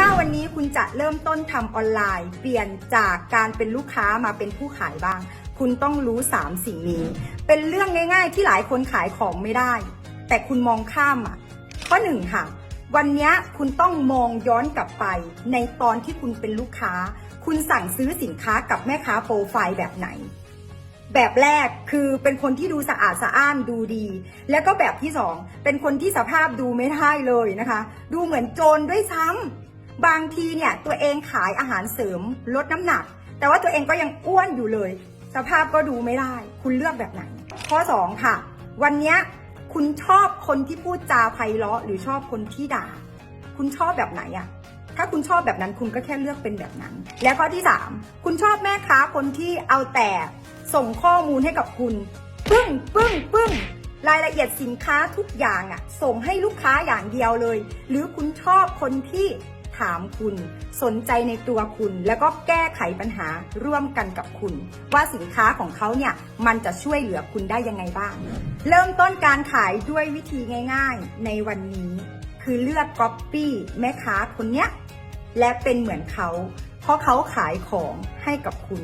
ถ้าวันนี้คุณจะเริ่มต้นทำออนไลน์ เปลี่ยนจากการเป็นลูกค้ามาเป็นผู้ขายบ้าง คุณต้องรู้ 3 สิ่งนี้ เป็นเรื่องง่าย ๆ ที่หลายคนขายของไม่ได้ แต่คุณมองข้ามอะ ข้อหนึ่งค่ะ วันนี้คุณต้องมองย้อนกลับไป ในตอนที่คุณเป็นลูกค้า คุณสั่งซื้อสินค้ากับแม่ค้าโปรไฟล์แบบไหนแบบแรกคือเป็นคนที่ดูสะอาดสะอ้านดูดี แล้วก็แบบที่สองเป็นคนที่สภาพดูไม่ได้เลยนะคะ ดูเหมือนโจรด้วยซ้ำ บางทีเนี่ยตัวเองขายอาหารเสริมลดน้ำหนัก แต่ว่าตัวเองก็ยังอ้วนอยู่เลย สภาพก็ดูไม่ได้ คุณเลือกแบบไหน ข้อสองค่ะ วันนี้คุณชอบคนที่พูดจาไพเราะหรือชอบคนที่ด่า คุณชอบแบบไหนอะถ้าคุณชอบแบบนั้นคุณก็แค่เลือกเป็นแบบนั้น และข้อที่ 3 คุณชอบแม่ค้าคนที่เอาแต่ส่งข้อมูลให้กับคุณ ปึ้งปึ้งปึ้งรายละเอียดสินค้าทุกอย่างอะส่งให้ลูกค้าอย่างเดียวเลย หรือคุณชอบคนที่ ถามคุณ สนใจในตัวคุณ แล้วก็แก้ไขปัญหาร่วมกันกับคุณ ว่าสินค้าของเขาเนี่ยมันจะช่วยเหลือคุณได้ยังไงบ้าง เริ่มต้นการขายด้วยวิธีง่าย ๆ ในวันนี้ คือเลือกก๊อปปี้แม่ค้าคนเนี้ยและเป็นเหมือนเขา เพราะเขาขายของให้กับคุณ